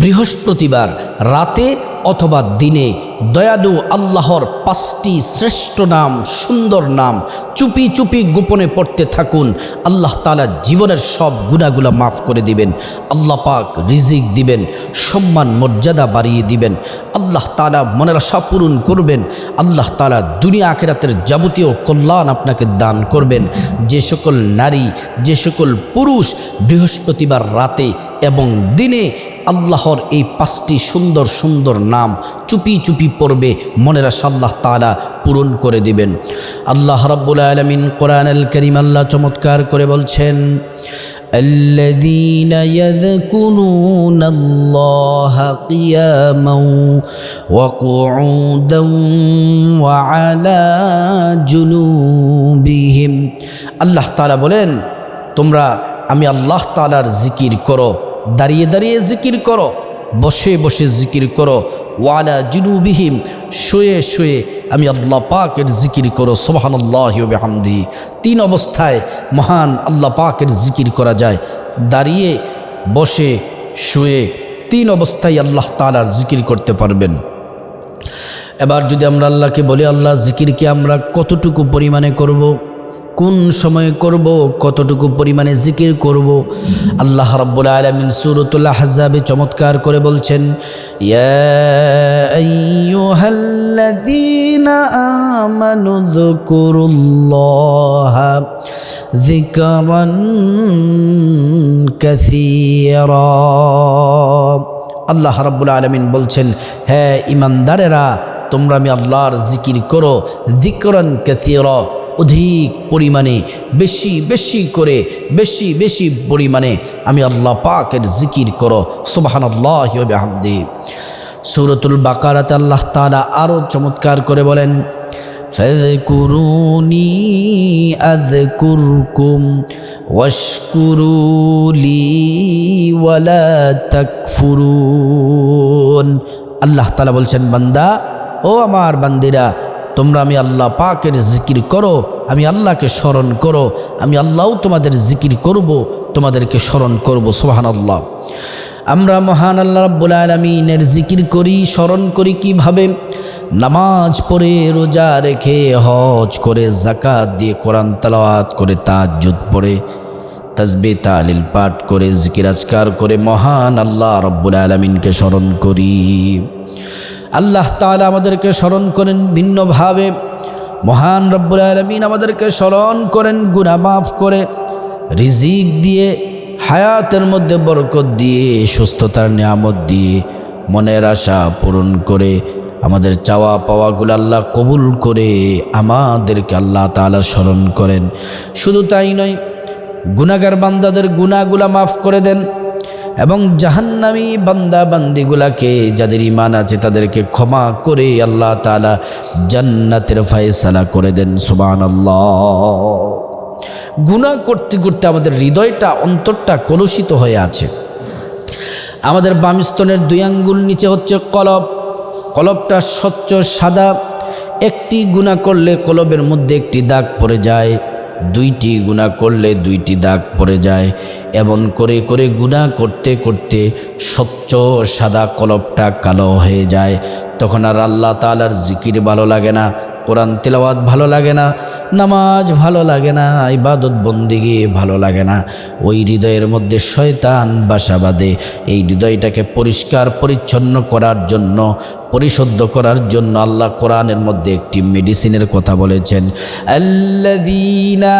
বৃহস্পতিবার রাতে অথবা দিনে দয়ালু আল্লাহর পাঁচটি শ্রেষ্ঠ নাম, সুন্দর নাম চুপি চুপি গোপনে পড়তে থাকুন। আল্লাহ তালা জীবনের সব গুণাগুলা মাফ করে দিবেন। আল্লাহ পাক রিজিক দিবেন, সম্মান, মর্যাদা বাড়িয়ে দিবেন। আল্লাহ তালা মনের আশা পূরণ করবেন। আল্লাহ তালা দুনিয়া আখেরাতের যাবতীয় কল্যাণ আপনাকে দান করবেন। যে সকল নারী, যে সকল পুরুষ বৃহস্পতিবার রাতে এবং দিনে আল্লাহর এই পাঁচটি সুন্দর সুন্দর নাম চুপি চুপি পড়বে মনের আশা আল্লাহ তালা পূরণ করে দিবেন আল্লাহ রাব্বুল আলমিন কোরআন আল করিম আল্লাহ চমৎকার করে বলছেন الذين يذكرون الله قياما وقعودا وعلى جنوبهم আল্লাহ তাআলা বলেন তোমরা আমি আল্লাহ তাআলার জিকির করো দাঁড়িয়ে দাঁড়িয়ে জিকির করো, বসে বসে জিকির করো। ওয়ালা জুনুবিহিম, শুয়ে শুয়ে আমি আল্লাহ পাকের জিকির করো সোহান আল্লাহ হামদি তিন অবস্থায় মহান আল্লাহ পাকের জিকির করা যায়। দাঁড়িয়ে, বসে, শুয়ে তিন অবস্থায় আল্লাহ তালার জিকির করতে পারবেন। এবার যদি আমরা আল্লাহকে বলি, আল্লাহ জিকিরকে আমরা কতটুকু পরিমাণে করব। কোন সময় করব, কতটুকু পরিমাণে জিকির করব? আল্লাহ রাব্বুল আলামিন সূরাতুল আহজাবে চমৎকার করে বলছেন, ইয়া আইয়ুহাল্লাযীনা আমানু যকুরুল্লাহা যিকরান কাসীরা। আল্লাহ রাব্বুল আলামিন বলছেন হ্যাঁ ইমানদারেরা, তোমরা আমি আল্লাহর জিকির করো, যিকরান কাসীরা। অধিক পরিমাণে বেশি বেশি করে বেশি বেশি পরিমাণে আমি আল্লাহ পাকের জিকির করো সুবাহান আল্লাহ হামদি সুরতুল বাকারাত আল্লাহ তালা আরও চমৎকার করে বলেন فاذكروني أذكركم واشكروا لي ولا تكفرون আল্লাহ তালা বলছেন বান্দা ও আমার বান্দিরা তোমরা আমি আল্লাহ পাকের জিকির করো, আমি আল্লাহকে স্মরণ করো, আমি আল্লাহও তোমাদের জিকির করব, তোমাদেরকে স্মরণ করব সোহান আল্লাহ আমরা মহান আল্লাহ রাব্বুল আলমিনের জিকির করি, স্মরণ করি কীভাবে? নামাজ পড়ে, রোজা রেখে, হজ করে জাকাত দিয়ে কোরআন তালাওয়াত করে তাজ্জুদ পড়ে তসবে তালিল পাঠ করে, জিকির আজকার করে মহান আল্লাহ রব্বুল আলমিনকে স্মরণ করি। আল্লাহ তাআলা আমাদেরকে স্মরণ করেন ভিন্নভাবে। মহান রব্বুল আলমিন আমাদেরকে স্মরণ করেন গুণা মাফ করে, রিজিক দিয়ে, হায়াতের মধ্যে বরকত দিয়ে, সুস্থতার নিয়ামত দিয়ে, মনের আশা পূরণ করে, আমাদের চাওয়া পাওয়াগুলো আল্লাহ কবুল করে, আমাদেরকে আল্লাহ তাআলা স্মরণ করেন। শুধু তাই নয় গুনাগার বান্দাদের গুনাগুলা মাফ করে দেন। এবং জাহান্নামী বান্দা বান্দিগুলাকে যাদের ইমান আছে তাদেরকে ক্ষমা করে আল্লাহ তালা জান্নাতের ফায়সালা করে দেন সুবান আল্লাহ গুণা করতে করতে আমাদের হৃদয়টা, অন্তরটা কলুষিত হয়ে আছে। আমাদের বামস্তনের দুই আঙ্গুল নিচে হচ্ছে কলব। কলবটা স্বচ্ছ, সাদা। একটি গুণা করলে কলবের মধ্যে একটি দাগ পড়ে যায়। দুইটি গুণা করলে দুইটি দাগ পড়ে যায়। এমন করে করে গুণা করতে করতে স্বচ্ছ সাদা কলপটা কালো হয়ে যায়। তখন আর আল্লাহ তালার জিকির ভালো লাগে না। কোরআন তেলাওয়াত ভালো লাগে না, নামাজ ভালো লাগে না, ইবাদত বন্দিগি ভালো লাগে না। ওই হৃদয়ের মধ্যে শয়তান বাসা বাঁধে। এই হৃদয়টাকে পরিষ্কার, পরিচ্ছন্ন করার জন্য, পরিশুদ্ধ করার জন্য আল্লাহ কোরআনের মধ্যে একটি মেডিসিনের কথা বলেছেন। আল্লাযীনা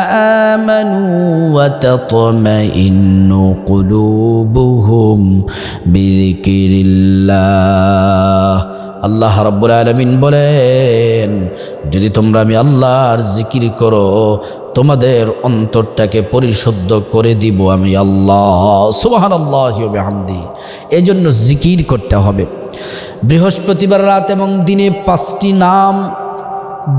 আল্লাহ রব্বুল আলমিন বলেন, যদি তোমরা আমি আল্লাহর জিকির করো, তোমাদের অন্তরটাকে পরিশুদ্ধ করে দিব আমি আল্লাহ। সুবাহান আল্লাহ হামদি এই জন্য জিকির করতে হবে। বৃহস্পতিবার রাত এবং দিনে পাঁচটি নাম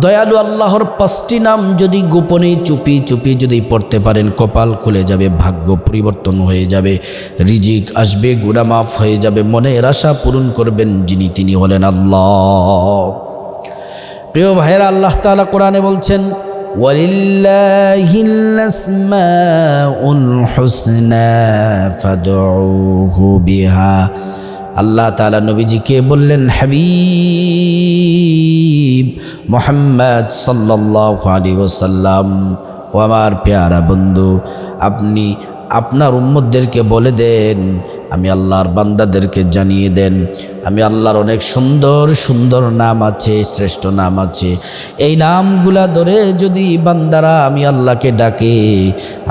দয়ালু আল্লাহর পাঁচটি নাম যদি গোপনে চুপি চুপি যদি পড়তে পারেন কপাল খুলে যাবে ভাগ্য পরিবর্তন হয়ে যাবে রিজিক আসবে গুণামাফ হয়ে যাবে মনের আশা পূরণ করবেন যিনি তিনি হলেন আল্লাহ প্রিয় ভাইয়েরা আল্লাহ তালা কোরআনে বলছেন ولله الأسماء الحسنى فادعوه بها আল্লাহ তালা নবীজিকে বললেন, হাবিব মোহাম্মদ সাল্লাহ আলী ওসাল্লাম ও আমার পেয়ারা বন্ধু, আপনি আপনার উম্মদদেরকে বলে দেন আমি আল্লাহর বান্দাদেরকে জানিয়ে দেন, আমি আল্লাহর অনেক সুন্দর সুন্দর নাম আছে, শ্রেষ্ঠ নাম আছে। এই নামগুলা ধরে যদি বান্দারা আমি আল্লাহকে ডাকে,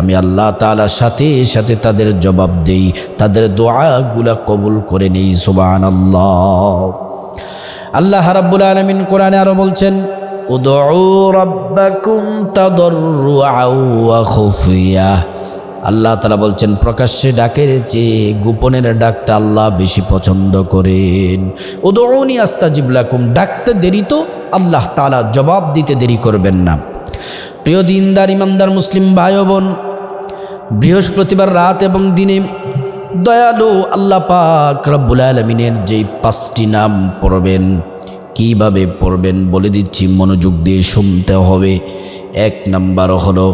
আমি আল্লাহ তালার সাথে সাথে তাদের জবাব দেই, তাদের দোয়াগুলা কবুল করে নেই সুবান আল্লাহ আল্লাহ রাব্বুল আলমিন কোরআনে আরও বলছেন, উদউ রাব্বাকুম খুফিয়া। আল্লাহ তালা বলছেন, প্রকাশ্যে ডাকের চেয়ে গোপনের ডাকটা আল্লাহ বেশি পছন্দ করেন। উদৌনি আস্তা জিবলাকুম ডাকতে দেরি তো, আল্লাহ তালা জবাব দিতে দেরি করবেন না। প্রিয় দিনদার, ইমানদার মুসলিম ভাই বোন বৃহস্পতিবার রাত এবং দিনে দয়ালু আল্লাহ পাক রব্বুল আলমিনের যেই পাঁচটি নাম পড়বেন, কীভাবে পড়বেন বলে দিচ্ছি মনোযোগ দিয়ে শুনতে হবে। এক নাম্বার হলো,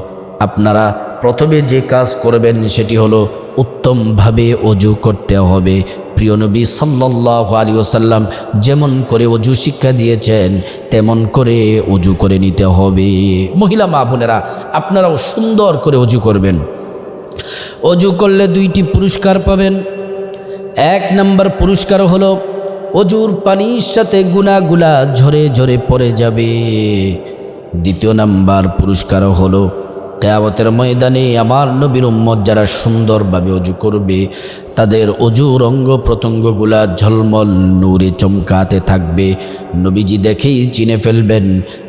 আপনারা প্রথমে যে কাজ করবেন সেটি হলো উত্তমভাবে অজু করতে হবে। প্রিয় নবী সাল্লাহ আলী ওসাল্লাম যেমন করে অজু শিক্ষা দিয়েছেন, তেমন করে অজু করে নিতে হবে। মহিলা মা বোনেরা, আপনারাও সুন্দর করে অজু করবেন। অজু করলে দুইটি পুরস্কার পাবেন। এক নম্বর পুরস্কার হলো অজুর পানির সাথে গুনাগুলা ঝরে ঝরে পড়ে যাবে। দ্বিতীয় নাম্বার পুরস্কার হলো কেয়ামতের ময়দানে আমার নবীর উম্মত যারা সুন্দরভাবে অজু করবে, তাদের অজুর অঙ্গ প্রত্যঙ্গগুলা ঝলমল নূরে চমকাতে থাকবে। নবীজি দেখেই চিনে ফেলবেন,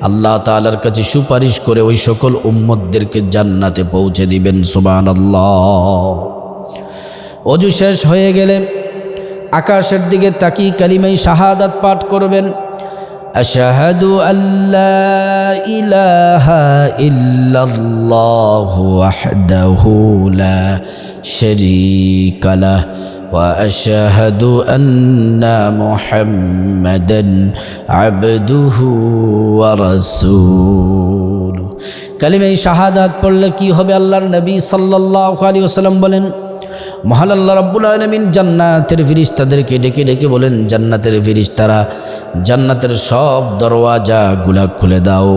আল্লাহ তালার কাছে সুপারিশ করে ওই সকল উম্মতদেরকে জান্নাতে পৌঁছে দিবেন সুবান আল্লাহ অজু শেষ হয়ে গেলে আকাশের দিকে তাকি কালিমাই শাহাদাত পাঠ করবেন। أشهد أن لا إله إلا الله وحده لا شريك له وأشهد أن محمدا عبده ورسوله كلمة شهادات পড়লে কি হবে আল্লাহর নবী সাল্লাল্লাহু আলাইহি ওয়াসাল্লাম বলেন মহান আল্লাহ রাব্বুল আলামিন জান্নাতের ফিরিস্তাদেরকে ডেকে ডেকে বলেন, জান্নাতের ফিরিস্তারা জান্নাতের সব দরওয়াজাগুলা খুলে দাও।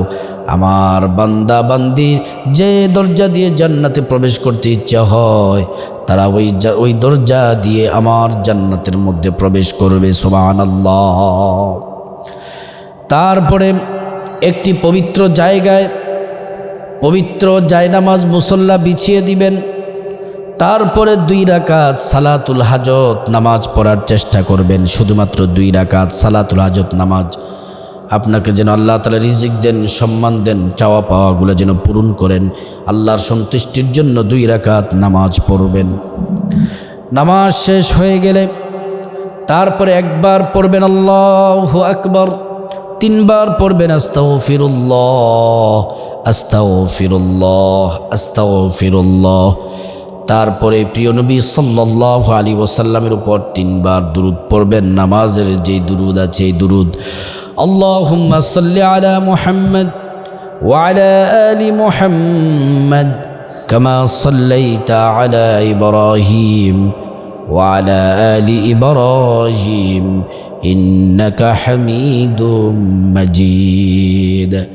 আমার বান্দা বান্দি যে দরজা দিয়ে জান্নাতে প্রবেশ করতে ইচ্ছা হয়, তারা ওই ওই দরজা দিয়ে আমার জান্নাতের মধ্যে প্রবেশ করবে। আল্লাহ তারপরে একটি পবিত্র জায়গায় পবিত্র জায়নামাজ মুসল্লা বিছিয়ে দিবেন। তারপরে দুই রাকাত সালাতুল হাজত নামাজ পড়ার চেষ্টা করবেন। শুধুমাত্র দুই রাকাত সালাতুল হাজত নামাজ। আপনাকে যেন আল্লাহ তালা রিজিক দেন, সম্মান দেন, চাওয়া পাওয়াগুলো যেন পূরণ করেন। আল্লাহর সন্তুষ্টির জন্য দুই রাকাত নামাজ পড়বেন। নামাজ শেষ হয়ে গেলে তারপরে একবার পড়বেন আল্লাহ আকবর, তিনবার পড়বেন আস্তাও ফিরুল্লাহ আস্তাও ফিরুল্লাহ আস্তাও ফিরুল্লাহ তারপরে প্রিয় নবী সাল্লাহ আলী ওসাল্লামের উপর তিনবার দুরুদ পড়বেন নামাজের যেই দুরুদ আছে এই দুরুদ আল্লাহুম্মা সাল্লি আলা মুহাম্মদ وعلى آل محمد كما صليت على إبراهيم وعلى آل إبراهيم إنك حميد مجيد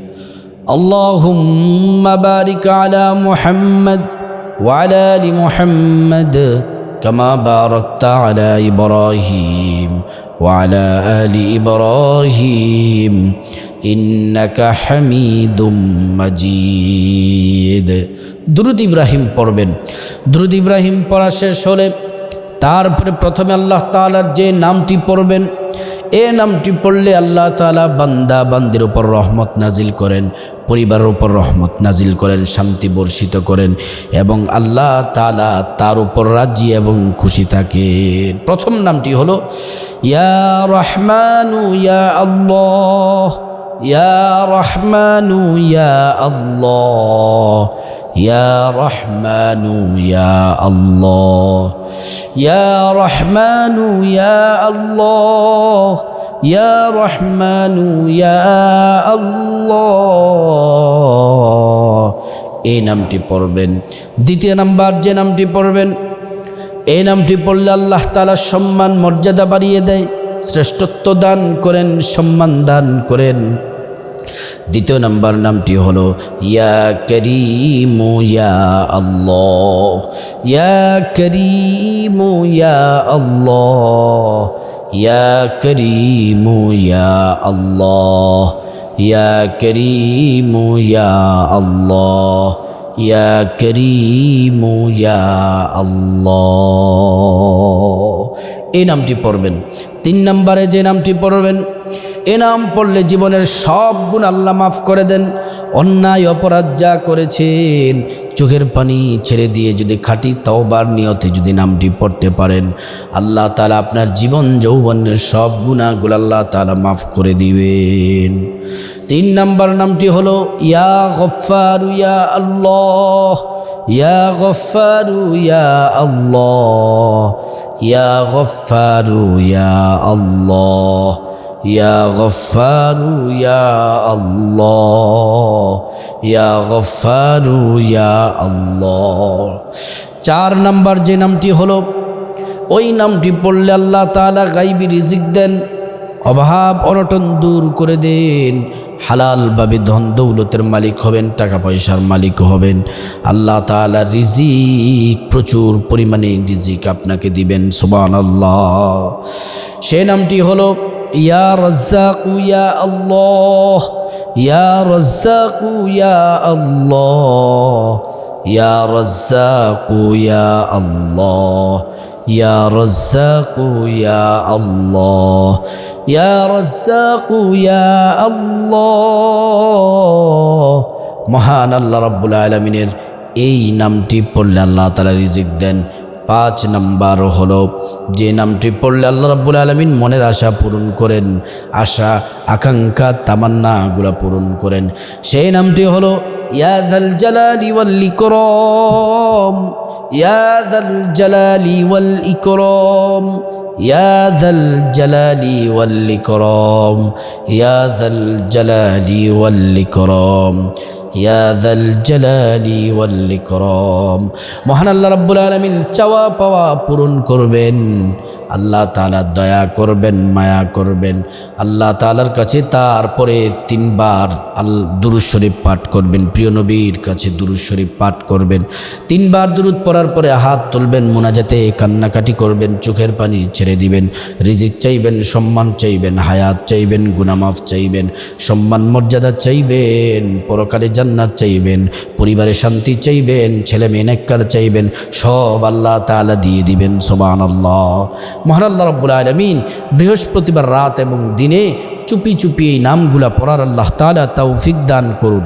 اللهم بارك على محمد وعلى ال محمد كما باركت على ابراهيم وعلى ال ابراهيم انك حميد مجيد দুরুদ ইব্রাহিম পড়বেন দুরুদ ইব্রাহিম পড়া শেষ হলে তারপরে প্রথমে আল্লাহ তালার যে নামটি পড়বেন, এ নামটি পড়লে আল্লাহ তালা বান্দা বান্দির উপর রহমত নাজিল করেন, পরিবারের উপর রহমত নাজিল করেন, শান্তি বর্ষিত করেন এবং আল্লাহ তালা তার উপর রাজি এবং খুশি থাকে প্রথম নামটি হলো, ইয়া রহমানু ইয়া আল্লাহ, ইয়া রহমানু ইয়া আল্লাহ। يا رحمن يا الله يا رحمن يا الله يا رحمن يا الله এই নামটি পড়বেন দ্বিতীয় নাম্বার যে নামটি পড়বেন এই নামটি পড়লে আল্লাহ তালা সম্মান মর্যাদা বাড়িয়ে দেয় শ্রেষ্ঠত্ব দান করেন সম্মান দান করেন দ্বিতীয় নাম্বার নামটি হলো, ইয়া করিমু ইয়া আল্লাহ, ইয়া করিমু ইয়া আল্লাহ, ইয়া করিমু ইয়া আল্লাহ, ইয়া করিমু ইয়া আল্লাহ, ইয়া করিমু ইয়া আল্লাহ। এই নামটি পড়বেন। তিন নম্বরে যে নামটি পড়বেন এ নাম পড়লে জীবনের সব গুণ আল্লাহ মাফ করে দেন। অন্যায়, অপরাধ যা করেছেন, চোখের পানি ছেড়ে দিয়ে যদি খাটি তওবার নিয়তে যদি নামটি পড়তে পারেন, আল্লাহ তালা আপনার জীবন যৌবনের সব গুণাগুলো আল্লাহ তালা মাফ করে দিবেন। তিন নাম্বার নামটি হলো, ইয়া গফারু ইয়া আল্লাহ, ইয়া গফারু ইয়া আল্লাহ, ইয়া গফারু ইয়া আল্লাহ। ইয়া গফারু ইয়া গফারু চার নাম্বার যে নামটি হলো, ওই নামটি পড়লে আল্লাহ তাআলা গাইবি রিজিক দেন, অভাব অনটন দূর করে দেন, হালালভাবে ধন দৌলতের মালিক হবেন টাকা পয়সার মালিক হবেন। আল্লাহ তাআলা রিজিক, প্রচুর পরিমাণে রিজিক আপনাকে দিবেন সুবান আল্লাহ সে নামটি হলো ইয়া রজ্জাকু, ইয়া আল্লাহ, ইয়া রজ্জাকু, ইয়া আল্লাহ, ইয়া রজ্জাকু, ইয়া আল্লাহ, ইয়া রজ্জাকু, ইয়া আল্লাহ, ইয়া রজ্জাকু, ইয়া আল্লাহ। মহান আল্লাহ রাব্বুল আলমিনের এই নামটি পড়লে আল্লাহ তালা রিজিক দেন। পাঁচ নাম্বার হলো যে নামটি পড়লে আল্লাহ রাব্বুল আলমিন মনের আশা পূরণ করেন আশা আকাঙ্ক্ষা তামান্নাগুলা পূরণ করেন সেই নামটি হলো ইয়াদাল জালালি ওয়াল ইকরাম ইয়াদাল জালালি ওয়াল ইকরাম يا ذا الجلال والإكرام يا ذا الجلال والإكرام ইয়া দাল জালালি ওয়াল ইকরাম। মহান আল্লাহ রাব্বুল আলামিন চাওয়া পাওয়া পূরণ করবেন। আল্লাহ তাআলা দয়া করবেন, মায়া করবেন। আল্লাহ তালার কাছে তারপরে তিনবার আল দুরুদ শরীফ পাঠ করবেন। প্রিয় নবীর কাছে দুরুদ শরীফ পাঠ করবেন। তিনবার দুরুদ পড়ার পরে হাত তুলবেন, মোনাজাতে কান্নাকাটি করবেন, চোখের পানি ছেড়ে দিবেন, রিজিক চাইবেন, সম্মান চাইবেন, হায়াত চাইবেন, গুনামাফ চাইবেন, সম্মান মর্যাদা চাইবেন, পরকালে জান্নাত চাইবেন, পরিবারে শান্তি চাইবেন ছেলে মেয়ে নেককার চাইবেন, সব আল্লাহ তাআলা দিয়ে দিবেন সোবান আল্লাহ মহান আল্লাহ রব্বুল আলমিন বৃহস্পতিবার রাত এবং দিনে চুপি চুপি এই নামগুলা পড়ার আল্লাহ তালা তৌফিক দান করুন।